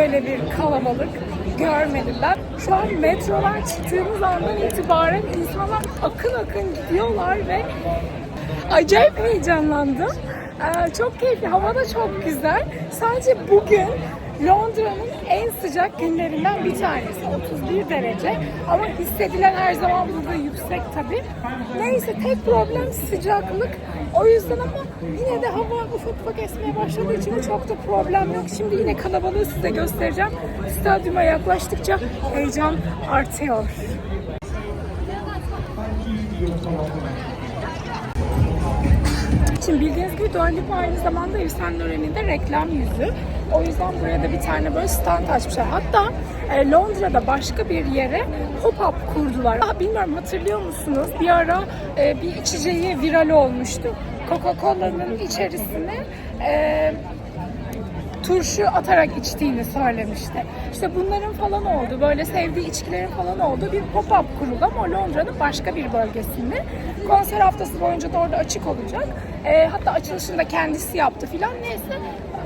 böyle bir kalabalık görmedim ben. Şu an metrodan çıktığımız andan itibaren insanlar akın akın gidiyorlar ve acayip heyecanlandım. Ee, çok keyifli, hava da çok güzel. Sadece bugün Londra'nın en sıcak günlerinden bir tanesi. 31 derece. Ama hissedilen her zaman burada yüksek tabii. Neyse tek problem sıcaklık. O yüzden ama yine de hava ufak ufak esmeye başladığı için çok da problem yok. Şimdi yine kalabalığı size göstereceğim. Stadyuma yaklaştıkça heyecan artıyor. Şimdi bildiğiniz gibi Dua Lipa aynı zamanda Saint Laurent'in de reklam yüzü. O yüzden buraya da bir tane böyle stand açmışlar. Hatta e, Londra'da başka bir yere pop-up kurdular. Aa, bilmiyorum hatırlıyor musunuz? Bir ara e, bir içeceği viral olmuştu. Coca-Cola'nın içerisine e, turşu atarak içtiğini söylemişti. İşte bunların falan oldu, böyle sevdiği içkilerin falan olduğu bir pop-up kuruldu ama Londra'nın başka bir bölgesinde. Konser haftası boyunca da orada açık olacak. E, hatta açılışını da kendisi yaptı filan neyse.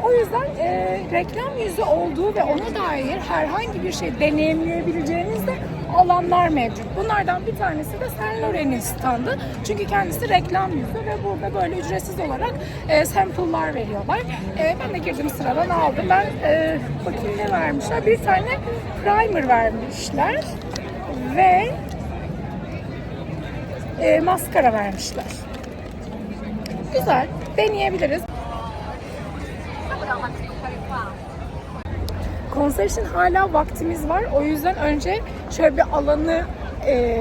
O yüzden e, reklam yüzü olduğu ve ona dair herhangi bir şey deneyimleyebileceğiniz de alanlar mevcut. Bunlardan bir tanesi de Saint Laurent'in standı. Çünkü kendisi reklam yüzü ve burada böyle ücretsiz olarak e, sample'lar veriyorlar. E, ben de girdim sıradan aldım. Ben e, bakayım ne vermişler. Bir tane primer vermişler ve e, maskara vermişler. Güzel. Deneyebiliriz. Konser için hala vaktimiz var. O yüzden önce şöyle bir alanı e,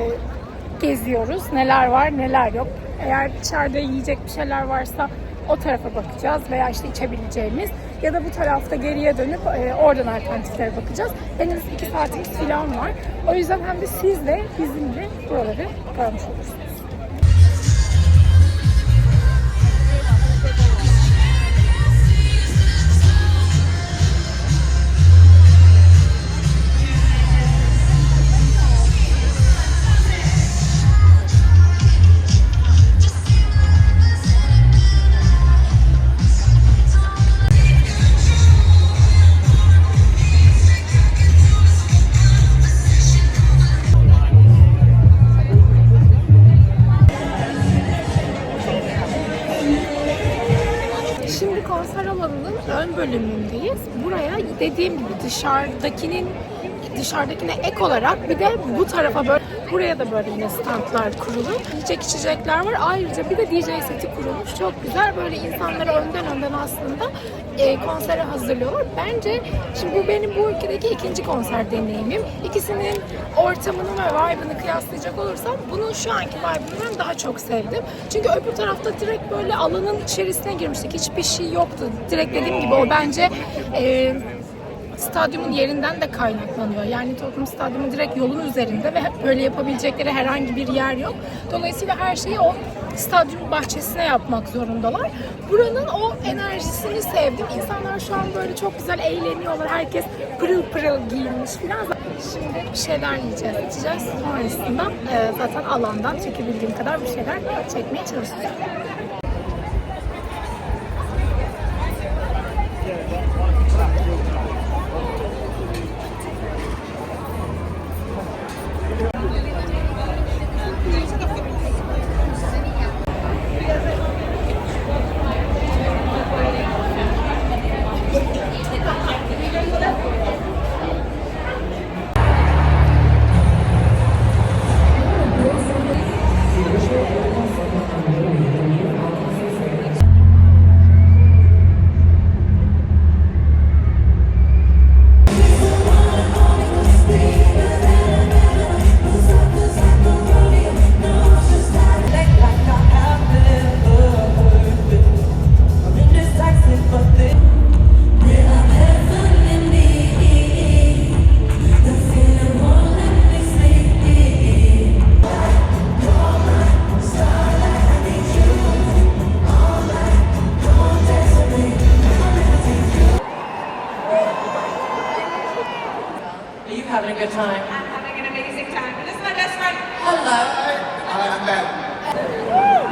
geziyoruz. Neler var, neler yok. Eğer içeride yiyecek bir şeyler varsa o tarafa bakacağız veya işte içebileceğimiz ya da bu tarafta geriye dönüp e, oradan alternatiflere bakacağız. Henüz iki saatimiz falan var. O yüzden hem de siz de bizimle buraları görmüş olursunuz. Dışarıdakinin dışarıdakine ek olarak bir de bu tarafa böyle buraya da böyle yine standlar kurulu. Yiyecek içecekler var. Ayrıca bir de DJ seti kurulmuş. Çok güzel böyle insanları önden önden aslında e, konsere hazırlıyorlar. Bence şimdi bu benim bu ülkedeki ikinci konser deneyimim. İkisinin ortamını ve vibe'ını kıyaslayacak olursam bunun şu anki vibe'ını daha çok sevdim. Çünkü öbür tarafta direkt böyle alanın içerisine girmiştik. Hiçbir şey yoktu. Direkt dediğim gibi o bence e, stadyumun yerinden de kaynaklanıyor. Yani Tottenham Stadyumu direkt yolun üzerinde ve böyle yapabilecekleri herhangi bir yer yok. Dolayısıyla her şeyi o stadyum bahçesine yapmak zorundalar. Buranın o enerjisini sevdim. İnsanlar şu an böyle çok güzel eğleniyorlar. Herkes pırıl pırıl giyinmiş falan. Şimdi bir şeyler yiyeceğiz, içeceğiz. Sonrasında e, zaten alandan çekebildiğim kadar bir şeyler çekmeye çalışacağım. Are you having a good time? I'm having an amazing time. This is my best friend. Hello, I'm konserin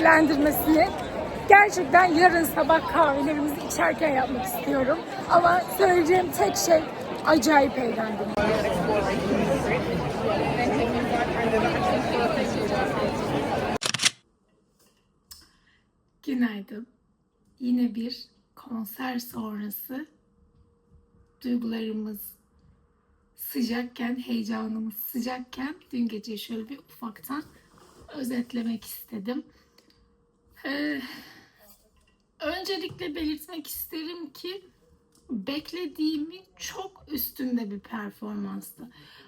değerlendirmesini gerçekten yarın sabah kahvelerimizi içerken yapmak istiyorum. Ama söyleyeceğim tek şey acayip eğlendim. Günaydın. Yine bir konser sonrası duygularımız sıcakken, heyecanımız sıcakken dün gece şöyle bir ufaktan özetlemek istedim. Ee, öncelikle belirtmek isterim ki beklediğimin çok üstünde bir performanstı.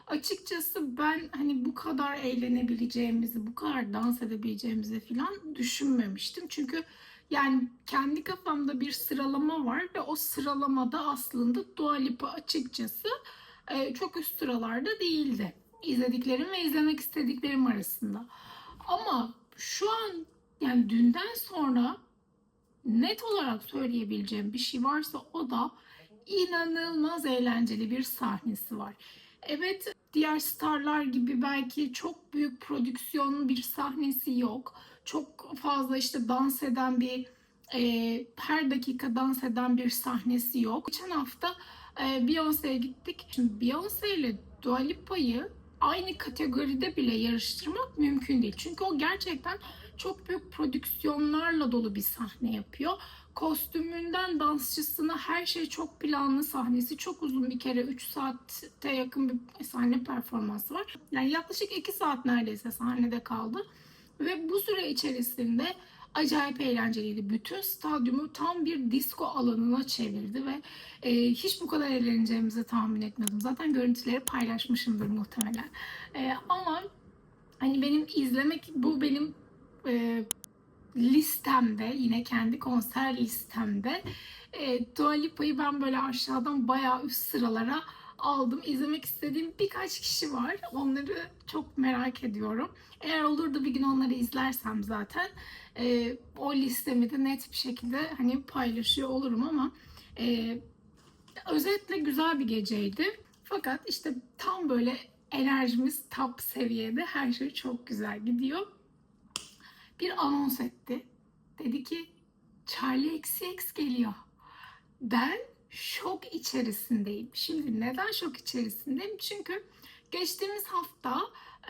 Açıkçası ben hani bu kadar eğlenebileceğimizi, bu kadar dans edebileceğimizi falan düşünmemiştim. Çünkü yani kendi kafamda bir sıralama var ve o sıralamada aslında Dua Lipa açıkçası e, çok üst sıralarda değildi. İzlediklerim ve izlemek istediklerim arasında. Ama şu an yani dünden sonra net olarak söyleyebileceğim bir şey varsa o da inanılmaz eğlenceli bir sahnesi var. Evet diğer starlar gibi belki çok büyük prodüksiyonun bir sahnesi yok. Çok fazla işte dans eden bir e, her dakika dans eden bir sahnesi yok. Geçen hafta e, Beyoncé'ye gittik. Şimdi Beyoncé ile Dua Lipa'yı aynı kategoride bile yarıştırmak mümkün değil. Çünkü o gerçekten çok büyük prodüksiyonlarla dolu bir sahne yapıyor. Kostümünden dansçısına her şey çok planlı sahnesi. Çok uzun bir kere 3 saate yakın bir sahne performansı var. Yani yaklaşık 2 saat neredeyse sahnede kaldı. Ve bu süre içerisinde acayip eğlenceliydi. Bütün stadyumu tam bir disco alanına çevirdi ve e, hiç bu kadar eğleneceğimizi tahmin etmiyordum. Zaten görüntüleri paylaşmışımdır muhtemelen. E, ama hani benim izlemek bu benim e, listemde yine kendi konser listemde e, Dua Lipa'yı ben böyle aşağıdan bayağı üst sıralara aldım. İzlemek istediğim birkaç kişi var. Onları çok merak ediyorum. Eğer olur da bir gün onları izlersem zaten e, o listemi de net bir şekilde hani paylaşıyor olurum ama e, özetle güzel bir geceydi. Fakat işte tam böyle enerjimiz top seviyede her şey çok güzel gidiyor. Bir anons etti. Dedi ki Charlie XX geliyor. Ben şok içerisindeyim. Şimdi neden şok içerisindeyim? Çünkü geçtiğimiz hafta,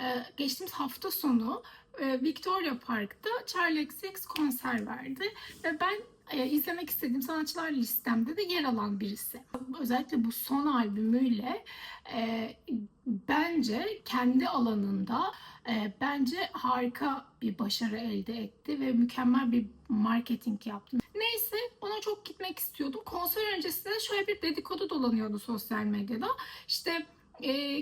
e, geçtiğimiz hafta sonu e, Victoria Park'ta Charlie XX konser verdi ve ben e, izlemek istediğim sanatçılar listemde de yer alan birisi. Özellikle bu son albümüyle bence kendi alanında bence harika bir başarı elde etti ve mükemmel bir marketing yaptı. Neyse ona çok gitmek istiyordum. Konser öncesinde şöyle bir dedikodu dolanıyordu sosyal medyada. İşte e,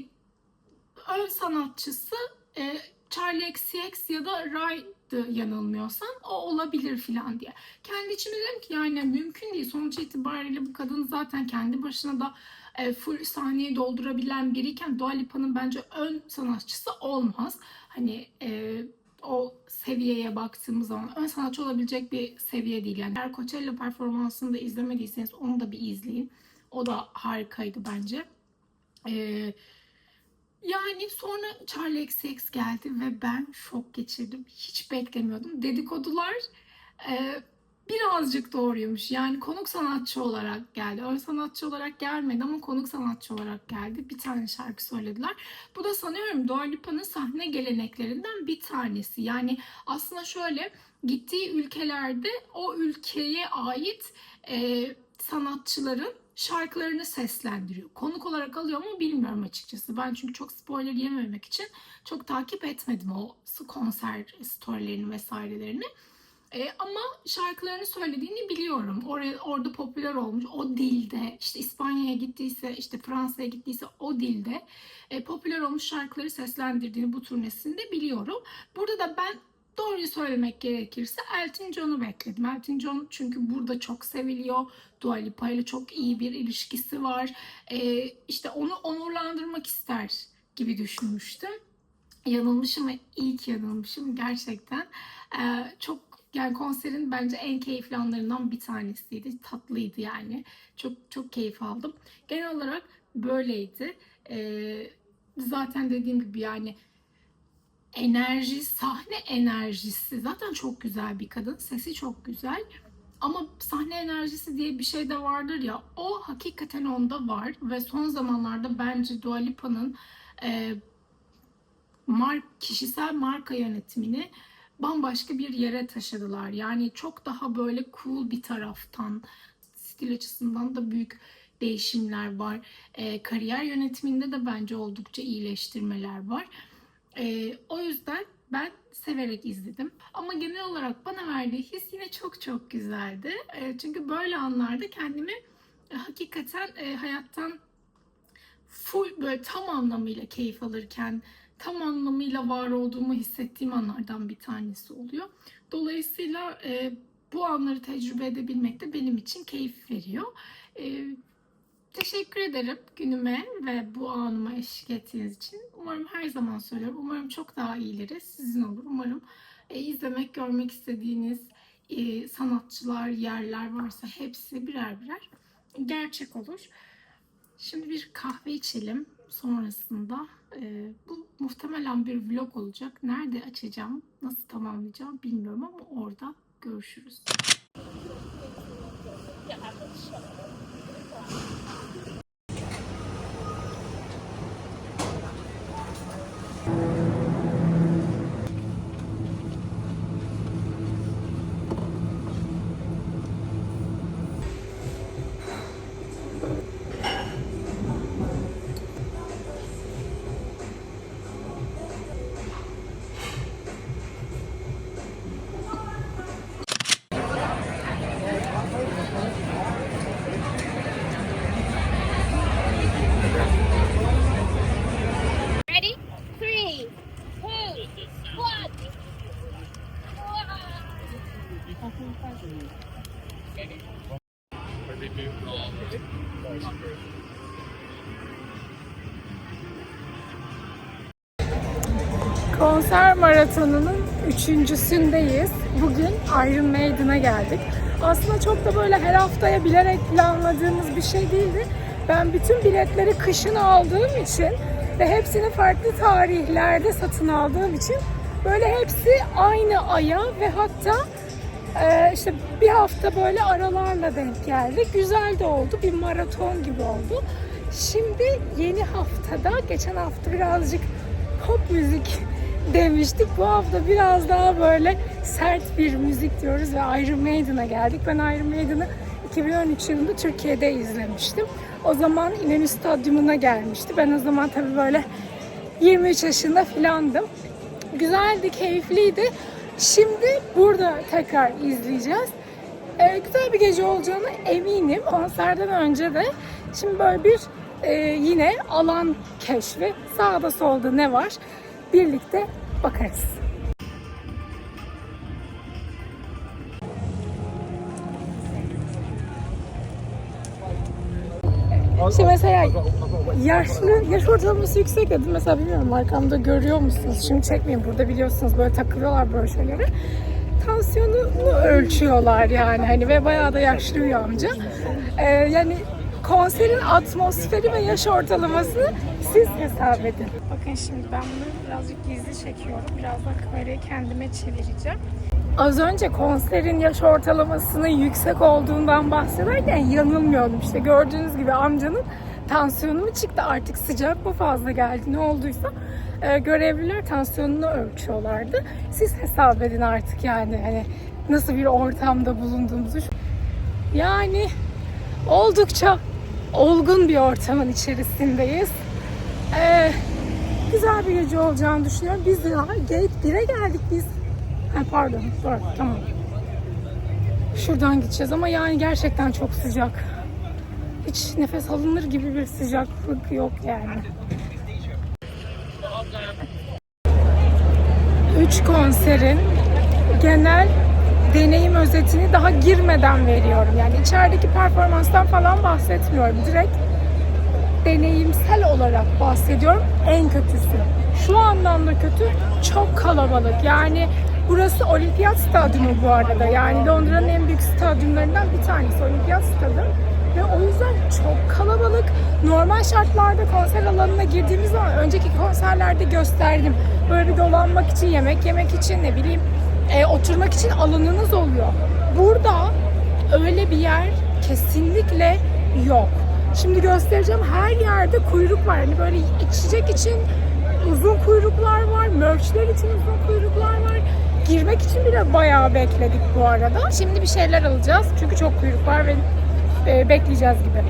ön sanatçısı e, Charlie XCX ya da Ray'dı yanılmıyorsam o olabilir filan diye. Kendi içimde dedim ki yani mümkün değil. Sonuç itibariyle bu kadın zaten kendi başına da e, full sahneyi doldurabilen biriyken Dua Lipa'nın bence ön sanatçısı olmaz. Hani e, o seviyeye baktığımız zaman ön sanatçı olabilecek bir seviye değil. Yani eğer Coachella performansını da izlemediyseniz onu da bir izleyin. O da harikaydı bence. Ee, yani sonra Charlie XX geldi ve ben şok geçirdim. Hiç beklemiyordum. Dedikodular e, birazcık doğruymuş. Yani konuk sanatçı olarak geldi. Ön sanatçı olarak gelmedi ama konuk sanatçı olarak geldi. Bir tane şarkı söylediler. Bu da sanıyorum Dua Lipa'nın sahne geleneklerinden bir tanesi. Yani aslında şöyle gittiği ülkelerde o ülkeye ait e, sanatçıların şarkılarını seslendiriyor. Konuk olarak alıyor mu bilmiyorum açıkçası. Ben çünkü çok spoiler yememek için çok takip etmedim o konser storylerini vesairelerini. E, ama şarkılarını söylediğini biliyorum. Oraya, orada popüler olmuş. O dilde işte İspanya'ya gittiyse işte Fransa'ya gittiyse o dilde e, popüler olmuş şarkıları seslendirdiğini bu turnesinde biliyorum. Burada da ben doğruyu söylemek gerekirse Elton John'u bekledim. Elton John çünkü burada çok seviliyor. Dua Lipa ile çok iyi bir ilişkisi var. E, işte onu onurlandırmak ister gibi düşünmüştüm. Yanılmışım ve iyi ki yanılmışım gerçekten. E, çok yani konserin bence en keyifli anlarından bir tanesiydi. Tatlıydı yani. Çok çok keyif aldım. Genel olarak böyleydi. Ee, zaten dediğim gibi yani enerji, sahne enerjisi zaten çok güzel bir kadın. Sesi çok güzel. Ama sahne enerjisi diye bir şey de vardır ya. O hakikaten onda var ve son zamanlarda bence Dua Lipa'nın e, mark, kişisel marka yönetimini bambaşka bir yere taşıdılar. Yani çok daha böyle cool bir taraftan stil açısından da büyük değişimler var. E, kariyer yönetiminde de bence oldukça iyileştirmeler var. E, o yüzden ben severek izledim. Ama genel olarak bana verdiği his yine çok çok güzeldi. E, çünkü böyle anlarda kendimi hakikaten e, hayattan full böyle tam anlamıyla keyif alırken tam anlamıyla var olduğumu hissettiğim anlardan bir tanesi oluyor. Dolayısıyla e, bu anları tecrübe edebilmek de benim için keyif veriyor. E, teşekkür ederim günüme ve bu anıma eşlik ettiğiniz için. Umarım her zaman söylüyorum. Umarım çok daha iyileri sizin olur. Umarım e, izlemek, görmek istediğiniz e, sanatçılar, yerler varsa hepsi birer birer gerçek olur. Şimdi bir kahve içelim. Sonrasında e, bu muhtemelen bir vlog olacak. Nerede açacağım, nasıl tamamlayacağım bilmiyorum ama orada görüşürüz. Maratonunun üçüncüsündeyiz. Bugün Iron Maiden'a geldik. Aslında çok da böyle her haftaya bilerek planladığımız bir şey değildi. Ben bütün biletleri kışın aldığım için ve hepsini farklı tarihlerde satın aldığım için böyle hepsi aynı aya ve hatta e, işte bir hafta böyle aralarla denk geldi. Güzel de oldu. Bir maraton gibi oldu. Şimdi yeni haftada, geçen hafta birazcık pop müzik demiştik. Bu hafta biraz daha böyle sert bir müzik diyoruz ve Iron Maiden'a geldik. Ben Iron Maiden'ı 2013 yılında Türkiye'de izlemiştim. O zaman İnönü Stadyumu'na gelmişti. Ben o zaman tabii böyle 23 yaşında filandım. Güzeldi, keyifliydi. Şimdi burada tekrar izleyeceğiz. Ee, güzel bir gece olacağını eminim. Konserden önce de şimdi böyle bir e, yine alan keşfi. Sağda solda ne var? Birlikte bakarız. İşte mesela yaşlı, yaş ortalaması yüksek dedim. Mesela bilmiyorum arkamda görüyor musunuz? Şimdi çekmeyin burada biliyorsunuz böyle takılıyorlar böyle şeyleri. Tansiyonunu ölçüyorlar yani hani ve bayağı da yaşlı bir amca. Ee, yani konserin atmosferi ve yaş ortalamasını siz hesap edin. Bakın şimdi ben bunu birazcık gizli çekiyorum. Biraz da kamerayı kendime çevireceğim. Az önce konserin yaş ortalamasının yüksek olduğundan bahsederken yanılmıyordum. İşte gördüğünüz gibi amcanın tansiyonu mu çıktı artık sıcak mı fazla geldi ne olduysa e, görevliler tansiyonunu ölçüyorlardı. Siz hesap edin artık yani hani nasıl bir ortamda bulunduğumuzu. Yani oldukça olgun bir ortamın içerisindeyiz. Ee, güzel bir gece olacağını düşünüyorum. Biz daha gate 1'e geldik biz. Ha, pardon, doğru, tamam. Şuradan gideceğiz ama yani gerçekten çok sıcak. Hiç nefes alınır gibi bir sıcaklık yok yani. Üç konserin genel deneyim özetini daha girmeden veriyorum. Yani içerideki performanstan falan bahsetmiyorum. Direkt deneyimsel olarak bahsediyorum. En kötüsü. Şu anlamda kötü, çok kalabalık. Yani burası Olimpiyat Stadyumu bu arada. Yani Londra'nın en büyük stadyumlarından bir tanesi Olimpiyat Stadyumu. Ve o yüzden çok kalabalık. Normal şartlarda konser alanına girdiğimiz zaman önceki konserlerde gösterdim. böyle bir dolanmak için, yemek yemek için ne bileyim e, oturmak için alanınız oluyor. Burada öyle bir yer kesinlikle yok. Şimdi göstereceğim her yerde kuyruk var. Hani böyle içecek için uzun kuyruklar var, merchler için uzun kuyruklar var. Girmek için bile bayağı bekledik bu arada. Şimdi bir şeyler alacağız çünkü çok kuyruk var ve e, bekleyeceğiz gibi.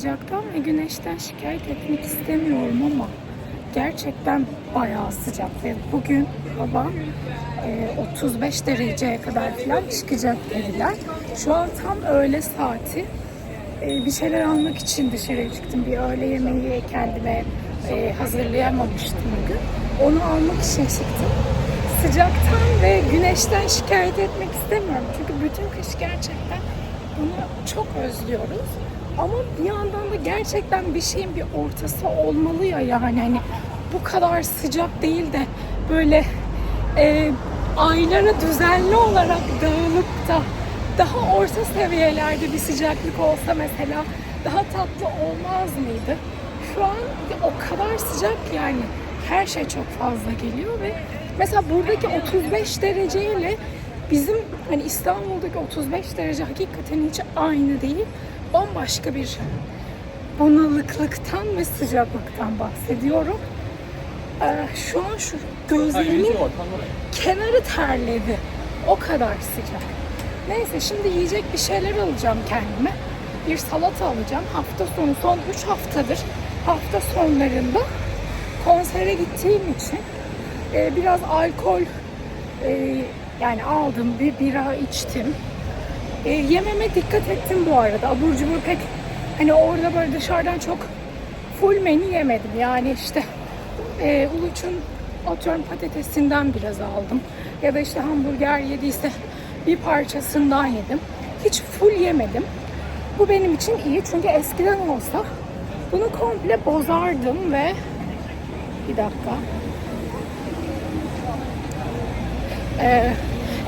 Sıcaktan ve güneşten şikayet etmek istemiyorum ama gerçekten bayağı sıcak ve bugün hava e, 35 dereceye kadar falan çıkacak dediler. Şu an tam öğle saati. E, bir şeyler almak için dışarıya çıktım. Bir öğle yemeği kendime e, hazırlayamamıştım bugün. Onu almak için çıktım. Sıcaktan ve güneşten şikayet etmek istemiyorum. Çünkü bütün kış gerçekten bunu çok özlüyoruz. Ama bir yandan da gerçekten bir şeyin bir ortası olmalı ya yani hani bu kadar sıcak değil de böyle e, aylara düzenli olarak dağılıp da daha orta seviyelerde bir sıcaklık olsa mesela daha tatlı olmaz mıydı? Şu an o kadar sıcak yani her şey çok fazla geliyor ve mesela buradaki 35 dereceyle bizim hani İstanbul'daki 35 derece hakikaten hiç aynı değil. Bambaşka bir bunalıklıktan ve sıcaklıktan bahsediyorum. Ee, şu an şu gözlerimin kenarı terledi. O kadar sıcak. Neyse şimdi yiyecek bir şeyler alacağım kendime. Bir salata alacağım. Hafta sonu son 3 haftadır hafta sonlarında konsere gittiğim için e, biraz alkol e, yani aldım bir bira içtim. E, yememe dikkat ettim bu arada. Abur cubur pek hani orada böyle dışarıdan çok full menü yemedim. Yani işte e, Uluç'un atıyorum patatesinden biraz aldım. Ya da işte hamburger yediyse bir parçasından yedim. Hiç full yemedim. Bu benim için iyi çünkü eskiden olsa bunu komple bozardım ve bir dakika. Ee,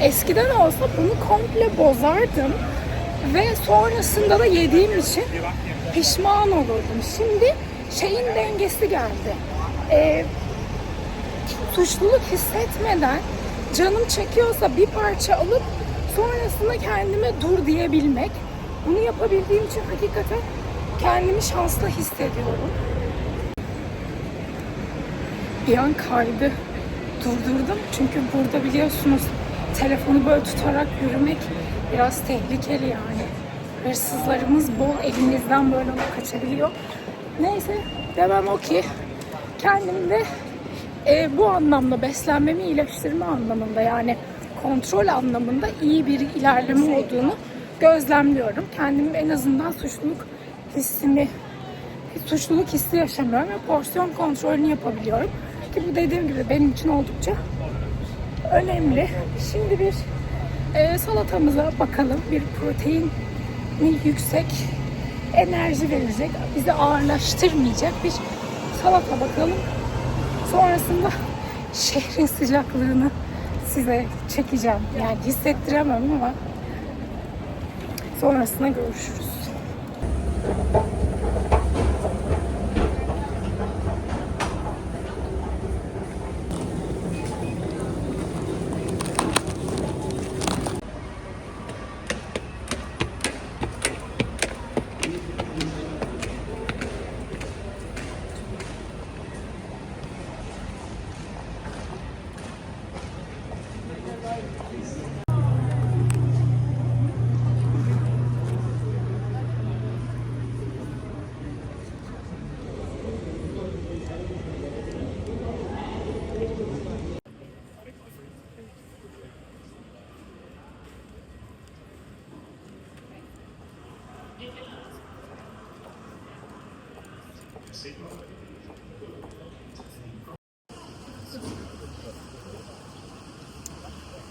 eskiden olsa bunu komple bozardım ve sonrasında da yediğim için pişman olurdum. Şimdi şeyin dengesi geldi. Ee, suçluluk hissetmeden canım çekiyorsa bir parça alıp sonrasında kendime dur diyebilmek. Bunu yapabildiğim için hakikaten kendimi şanslı hissediyorum. Bir an kaydı durdurdum. Çünkü burada biliyorsunuz telefonu böyle tutarak yürümek biraz tehlikeli yani. Hırsızlarımız bol elinizden böyle kaçabiliyor. Neyse demem o ki kendimde e, bu anlamda beslenmemi iyileştirme anlamında yani kontrol anlamında iyi bir ilerleme olduğunu gözlemliyorum. Kendimi en azından suçluluk hissini suçluluk hissi yaşamıyorum ve porsiyon kontrolünü yapabiliyorum. Ki bu dediğim gibi benim için oldukça önemli. Şimdi bir e, salatamıza bakalım. Bir protein yüksek enerji verecek, bizi ağırlaştırmayacak bir salata bakalım. Sonrasında şehrin sıcaklığını size çekeceğim. Yani hissettiremem ama sonrasında görüşürüz.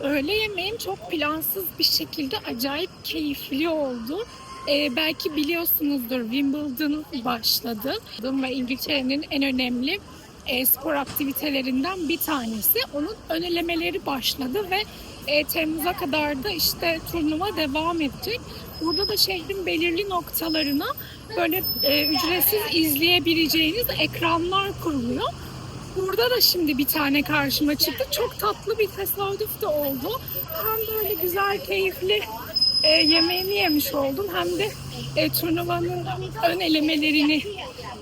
Öğle yemeğim çok plansız bir şekilde acayip keyifli oldu. Ee, belki biliyorsunuzdur Wimbledon başladı ve İngiltere'nin en önemli e, spor aktivitelerinden bir tanesi. Onun ön elemeleri başladı ve e, Temmuz'a kadar da işte turnuva devam edecek. Burada da şehrin belirli noktalarına böyle e, ücretsiz izleyebileceğiniz ekranlar kuruluyor. Burada da şimdi bir tane karşıma çıktı. Çok tatlı bir tesadüf de oldu. Hem böyle güzel, keyifli e, yemeğimi yemiş oldum hem de e, turnuvanın ön elemelerini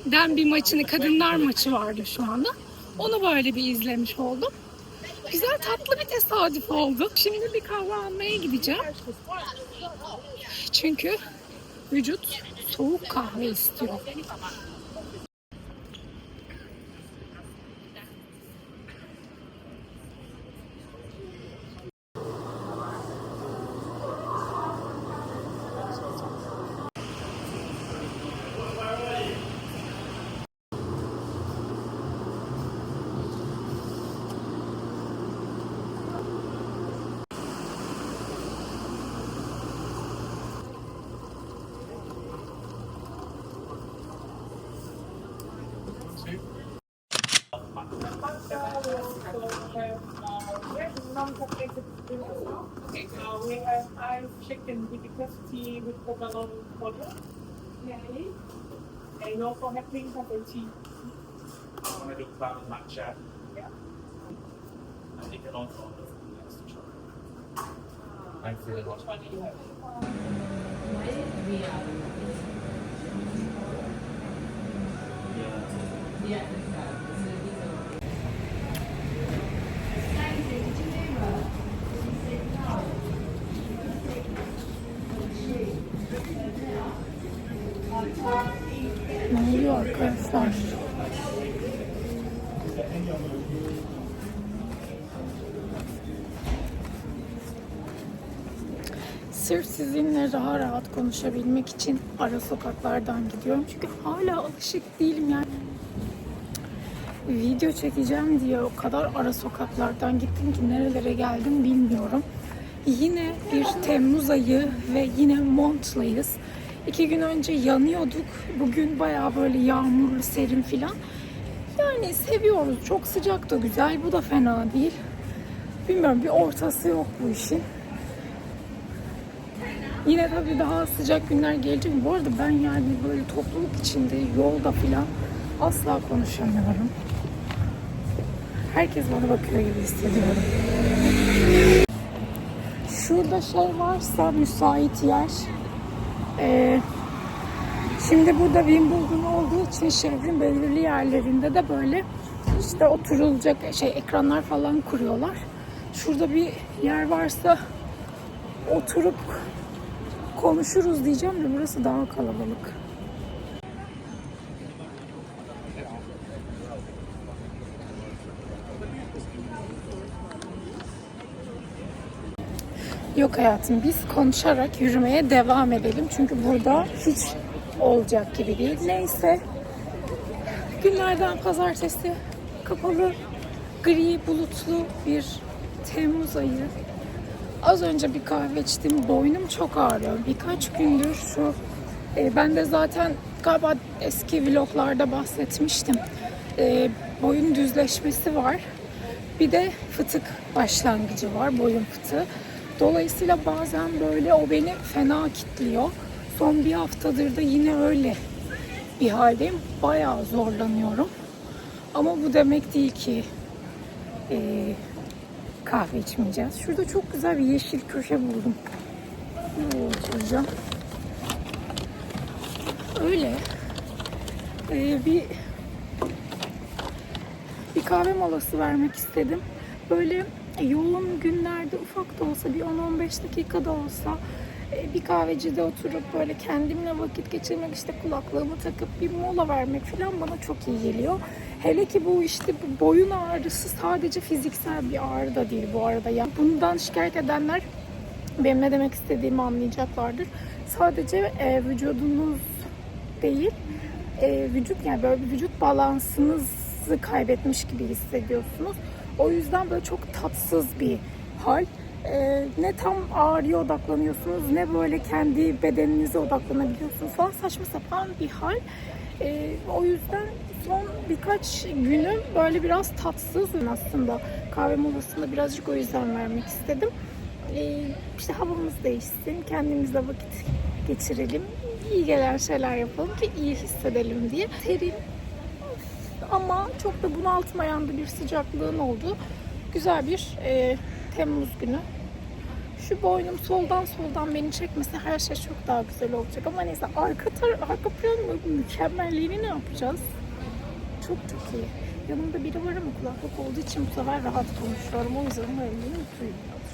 den bir maçını, kadınlar maçı vardı şu anda. Onu böyle bir izlemiş oldum. Güzel tatlı bir tesadüf oldu. Şimdi bir kahve almaya gideceğim. Çünkü vücut soğuk kahve istiyor. Mother, Mary, and you're connecting for the tea. I'm going to do cloud matcha. Yeah. And you can also order from the next shop. I'm feeling what one do you? Yeah. Yeah. Sırf sizinle daha rahat konuşabilmek için ara sokaklardan gidiyorum. Çünkü hala alışık değilim yani. Video çekeceğim diye o kadar ara sokaklardan gittim ki nerelere geldim bilmiyorum. Yine bir Temmuz ayı ve yine montluyuz. İki gün önce yanıyorduk. Bugün bayağı böyle yağmurlu, serin filan. Yani seviyoruz. Çok sıcak da güzel. Bu da fena değil. Bilmiyorum bir ortası yok bu işin. Yine tabii daha sıcak günler gelecek. Bu arada ben yani böyle topluluk içinde yolda filan asla konuşamıyorum. Herkes bana bakıyor gibi hissediyorum. Şurada şey varsa müsait yer. Ee, şimdi burada Wimbledon olduğu için şehrin belirli yerlerinde de böyle işte oturulacak şey ekranlar falan kuruyorlar. Şurada bir yer varsa oturup konuşuruz diyeceğim de burası daha kalabalık. Yok hayatım biz konuşarak yürümeye devam edelim. Çünkü burada hiç olacak gibi değil. Neyse günlerden pazartesi kapalı, gri, bulutlu bir Temmuz ayı. Az önce bir kahve içtim. Boynum çok ağrıyor. Birkaç gündür şu e, ben de zaten galiba eski vloglarda bahsetmiştim. E, boyun düzleşmesi var. Bir de fıtık başlangıcı var. Boyun fıtığı. Dolayısıyla bazen böyle o beni fena kitliyor. Son bir haftadır da yine öyle bir haldeyim. Bayağı zorlanıyorum. Ama bu demek değil ki e, kahve içmeyeceğiz. Şurada çok güzel bir yeşil köşe buldum. Buraya oturacağım. Öyle. Ee, bir bir kahve molası vermek istedim. Böyle yoğun günlerde ufak da olsa bir 10-15 dakika da olsa e, bir kahvecide oturup böyle kendimle vakit geçirmek işte kulaklığımı takıp bir mola vermek falan bana çok iyi geliyor. Hele ki bu işte bu boyun ağrısı sadece fiziksel bir ağrı da değil bu arada. Yani bundan şikayet edenler benim ne demek istediğimi anlayacaklardır. Sadece e, vücudunuz değil, e, vücut yani böyle bir vücut balansınızı kaybetmiş gibi hissediyorsunuz. O yüzden böyle çok tatsız bir hal. e, ne tam ağrıya odaklanıyorsunuz ne böyle kendi bedeninize odaklanabiliyorsunuz falan saçma sapan bir hal. E, o yüzden son birkaç günüm böyle biraz tatsızım aslında. Kahve molasında birazcık o yüzden vermek istedim. E, işte havamız değişsin, kendimizle vakit geçirelim, iyi gelen şeyler yapalım ki iyi hissedelim diye. Terin ama çok da bunaltmayan da bir sıcaklığın oldu. Güzel bir e, Temmuz günü. Şu boynum soldan soldan beni çekmese her şey çok daha güzel olacak. Ama neyse arka arka planın mükemmelliğini ne yapacağız? Çok çok iyi. Yanımda biri var ama kulaklık olduğu için bu sefer rahat konuşuyorum. O yüzden umarım mutluyum.